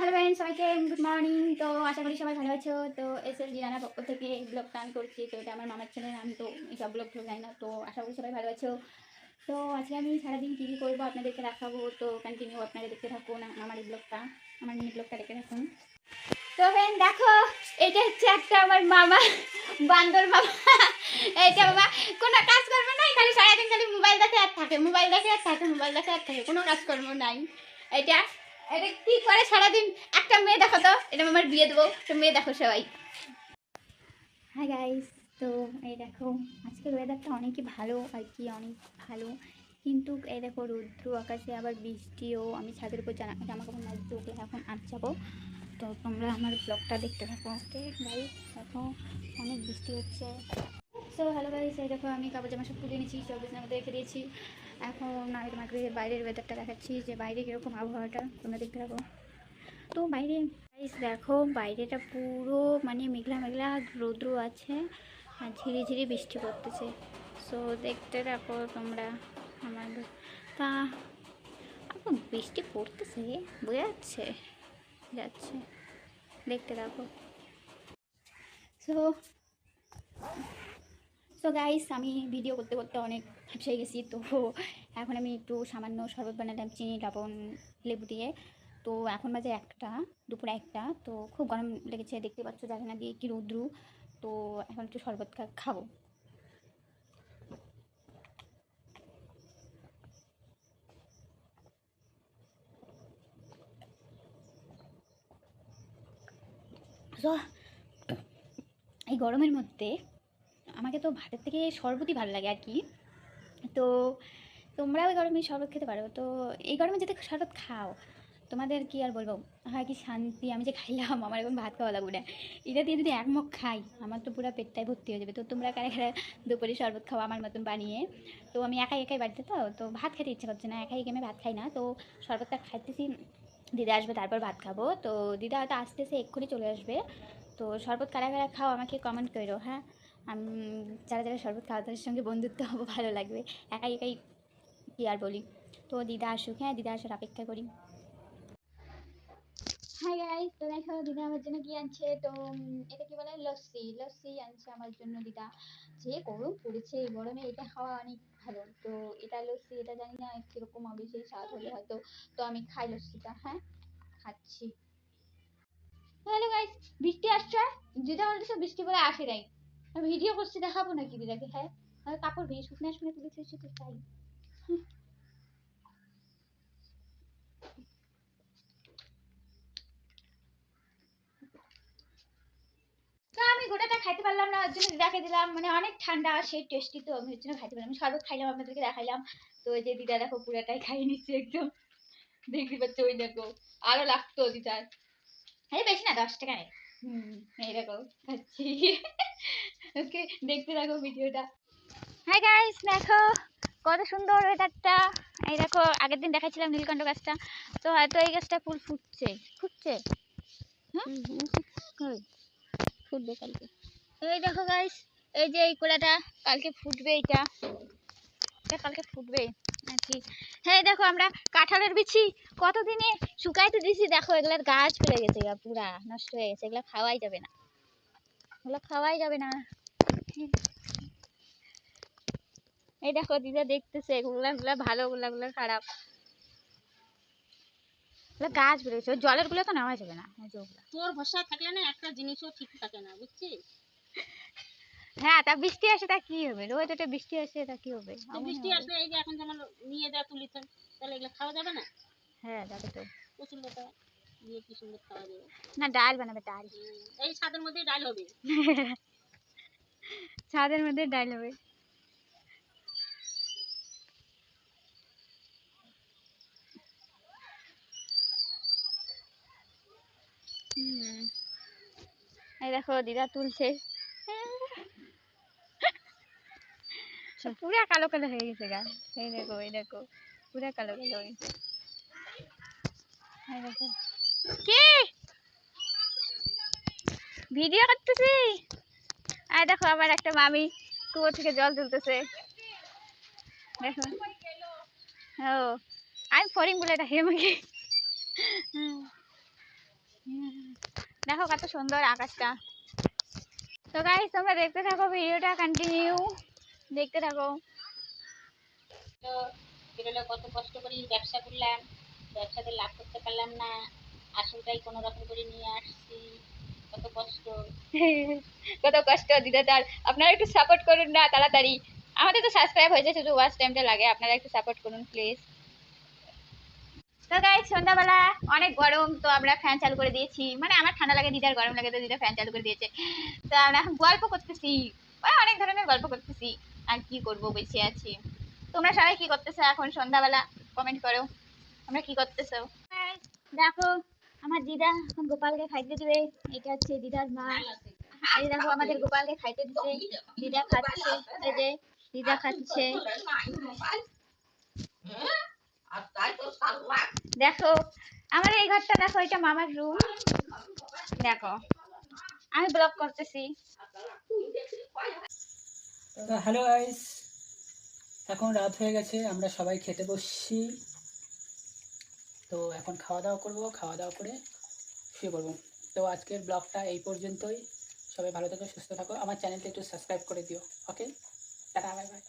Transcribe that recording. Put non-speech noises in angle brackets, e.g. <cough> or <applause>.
Hello friend সবাইকে good morning তো আশা করি সবাই ভালো আছো। তো এস এল জিরানার পক্ষ থেকে ব্লগ প্ল্যান করছি। তো এটা আমার মামার চ্যানেল আমি তো এইসব ব্লগ ট্লগ জানি না। তো আশা করি সবাই ভালো আছো। তো আজকে আমি সারাদিন কী কী করব আপনাদেরকে রাখাবো তো কন্টিনিউ আপনারা দেখতে থাকুন আমার এই ব্লগটা আমার মিনি ব্লগটা দেখে থাকুন। তো ফ্রেন্ড দেখো, এটা হচ্ছে একটা আমার মামা, বান্দর মামা। এটা বাবা, কোনো কাজ করব নাই, খালি সারাদিন খালি মোবাইল দেখে আর থাকে মোবাইল দেখে আর থাকে মোবাইল দেখে আর থাকে, কোনো কাজকর্ম নাই। এটা এটা কি করে সারাদিন? একটা মেয়ে দেখো তো, এটা আমার বিয়ে দেবো। তো মেয়ে দেখো সবাই। হাই গাইস তো এই দেখো, আজকের ওয়েদারটা অনেকই ভালো আর কি, অনেক ভালো। কিন্তু এই দেখো রৌদ্র আকাশে আবার বৃষ্টিও, আমি ছাদের উপর জামা কাপড় না দিতে এখন আজ যাব তো তোমরা আমার ব্লগটা দেখতে থাকো। ওকে গাইস দেখো, অনেক বৃষ্টি হচ্ছে। সো হ্যালো গাইস এই দেখো আমি কাপড় জামা সব তুলে নিয়েছি সব বিছানার মধ্যে দিয়েছি। এখন আমি তোমাকে বাইরের ওয়েদারটা দেখাচ্ছি যে বাইরে কীরকম আবহাওয়াটা, তোমরা দেখতে থাকো। তো বাইরে দেখো, বাইরেটা পুরো মানে মেঘলা মেঘলা রৌদ্র আছে আর ঝিরি ঝিরি বৃষ্টি পড়তেছে। সো দেখতে থাকো তোমরা আমার তা বৃষ্টি পড়তেছে, বোঝা যাচ্ছে যাচ্ছে। দেখতে থাকো। সো সো গাইস আমি ভিডিও করতে করতে অনেক হাঁপিয়ে গেছি, তো এখন আমি একটু সামান্য শরবত বানালাম, চিনি, লবণ, লেবু দিয়ে। তো এখন বাজে একটা, দুপুরে একটা, তো খুব গরম লেগেছে, দেখতে পাচ্ছ না দিয়ে কি রৌদ্রু। তো এখন একটু শরবত খাব। এই গরমের মধ্যে আমাকে তো ভাতের থেকে শরবতই ভালো লাগে আর কি। তো তোমরাও এই গরমে শরবত খেতে পারো। তো এই গরমে যদি শরবত খাও। তোমাদের কি আর বলব? হ্যাঁ কি শান্তি? আমি যে খাইলাম, আমার এখন ভাত খাওয়া লাগবে না। এটা দিয়ে যদি এক মুখ খাই, আমার তো পুরো পেটটাই ভর্তি হয়ে যাবে। তো তোমরা কারা কারা দুপুরে শরবত খাও আমার মতন বানিয়ে? তো আমি একাই একাই বাড়িতে তো তো ভাত খেতে ইচ্ছা করছে না। একাই আমি ভাত খাই না। তো শরবতটা খাইতেছি, দিদা আসবে, তারপর ভাত খাব। তো দিদা হয়তো আসতে আসতেছে, এক্ষুনি চলে আসবে। তো শরবত কারা কারা খাও আমাকে কমেন্ট করো হ্যাঁ? যারা যারা শরবত খাওয়া তাদের সঙ্গে বন্ধুত্ব হব, ভালো লাগবে। একাই একাই কি আর বলি? তো দিদা আসুক হ্যাঁ দিদা আসার অপেক্ষা করি। হাই গাইস তো দেখো, দিদা আমার জন্য কি আনছে? তো এটা কি বলে? লস্যি। লস্যি আনছে আমার জন্য দিদা। যে গরম পড়েছে, এই গরমে এটা খাওয়া অনেক ভালো। তো এটা লস্যি, এটা জানি না কীরকম হবে, সেই স্বাদ হলে হয়তো। তো আমি খাই লস্যিটা হ্যাঁ খাচ্ছি। হ্যালো গাইস বৃষ্টি আসছে? দিদা বলতেছে বৃষ্টি বলে আসে নাই। আমি ভিডিও করছি, দেখাবো নাকি দিদাকে হ্যাঁ কাপড় ভেজে শুকনো শুকনো তুলে তুলেছি, তো তাই। আমি গোটাটা খাইতে পারলাম না, ওর জন্য দিদাকে দিলাম। মানে অনেক ঠান্ডা সেই টেস্টি তো, আমি ওর জন্য খাইতে পারলাম। শরবত খাইলাম, আপনাদেরকে দেখাইলাম। তো ওই যে দিদা দেখো, পুরাটাই খাই নিচ্ছে একদম। দেখতে পাচ্ছ, ওই দেখো, আরও লাগতো দিদার। আরে বেশি না, দশ টাকা নেই। এই দেখো খাচ্ছি। ওকে দেখতে থাকো ভিডিওটা। হাই গাইস দেখো কত সুন্দর ওয়েদারটা এই দেখো আগের দিন দেখাচ্ছিলাম নীলকণ্ঠ গাছটা। তো হয়তো এই গাছটা ফুল ফুটছে। ফুটছে? ফুটবে কালকে। এই দেখো গাইস এই যে এই কোলাটা কালকে ফুটবে এটা। এটা কালকে ফুটবে আর কি হ্যাঁ দেখো আমরা কাঁঠালের বিচি কতদিনে শুকাইতে দিছি, দেখো, এগুলার গাছ ফেলে গেছে গা, পুরা নষ্ট হয়ে গেছে, এগুলো খাওয়াই যাবে না। এগুলো খাওয়াই যাবে না। এই দেখো, দিদা দেখতেছে, এগুলা গুলা ভালো গুলা গুলা খারাপ। গাছ ওই জলেরগুলো তো নেওয়া যাবে না। তোর ভরসা থাকলে না একটা জিনিসও ঠিক থাকে না, বুঝছিস? হ্যাঁ তা বৃষ্টি আসে তা কি হবে? একটা বৃষ্টি আসে তা কি হবে? বৃষ্টি। আসলে এই যে এখন যেমন নিয়ে যা তুলিছেন তাহলে এগুলো খাওয়া যাবে না? হ্যাঁ যাবে তো। প্রচুর লতা দিয়ে কি সুন্দর খাওয়া যাবে? না ডাল বানাবে ডাল। এই ছাদের মধ্যে ডাল হবে। <laughs> ছাদের মধ্যে ডাল হবে। হুম। এই দেখো দিদা তুলছে। পুরা কালো কালো হয়ে গেছে গা। এই দেখো এই দেখো, পুরা কালো কালো হয়ে গেছে। কি? ভিডিও করতেছি? আর দেখো, আমার একটা মামি কুয়ো থেকে জল তুলতেছে। দেখো। ও, আমি ফরিং বলে এটা হেমে দেখো কত সুন্দর আকাশটা। তো গাইস তোমরা দেখতে থাকো, ভিডিওটা কন্টিনিউ দেখতে থাকো। তো বেরোলে কত কষ্ট করে ব্যবসা করলাম। ব্যবসাতে লাভ করতে পারলাম না। আসলটাই কোনো রকম করে নিয়ে আসছি। কত কষ্ট। <laughs> কত কষ্ট দিদা তার। আপনারা একটু সাপোর্ট করুন না তাড়াতাড়ি। আমাদের তো সাবস্ক্রাইব হয়েছে শুধু ওয়াচ টাইমটা লাগে। আপনারা একটু সাপোর্ট করুন প্লিজ তো গাইজ সন্ধ্যাবেলা অনেক গরম তো আমরা ফ্যান চালু করে দিয়েছি। মানে আমার ঠান্ডা লাগে দিদার গরম লাগে তো দিদা ফ্যান চালু করে দিয়েছে। তো আমরা এখন গল্প করতেছি। ওই অনেক ধরনের গল্প করতেছি। আর কি করব বেঁচে আছি। তোমরা সবাই কি করতেছো এখন সন্ধ্যাবেলা? কমেন্ট করো। আমরা কি করতেছো? দেখো আমার দিদা এখন গোপালকে খাইতে দেবে। এটা হচ্ছে দিদার মা। এই দেখো আমাদের গোপালকে খাইতে দিচ্ছে দিদা খাচ্ছে এই যে দিদা খাচ্ছে। দেখো আমার এই ঘরটা দেখো এটা মামার রুম দেখো আমি ব্লগ করতেছি। হ্যালো গাইস এখন রাত হয়ে গেছে, আমরা সবাই খেতে বসছি। তো এখন খাওয়া দাওয়া করব, খাওয়া দাওয়া করে শুয়ে পড়ব। তো আজকের ব্লগটা এই পর্যন্তই। সবাই ভালো থাকো, সুস্থ থাকো। আমার চ্যানেলটা একটু সাবস্ক্রাইব করে দিও ওকে টাটা বাই বাই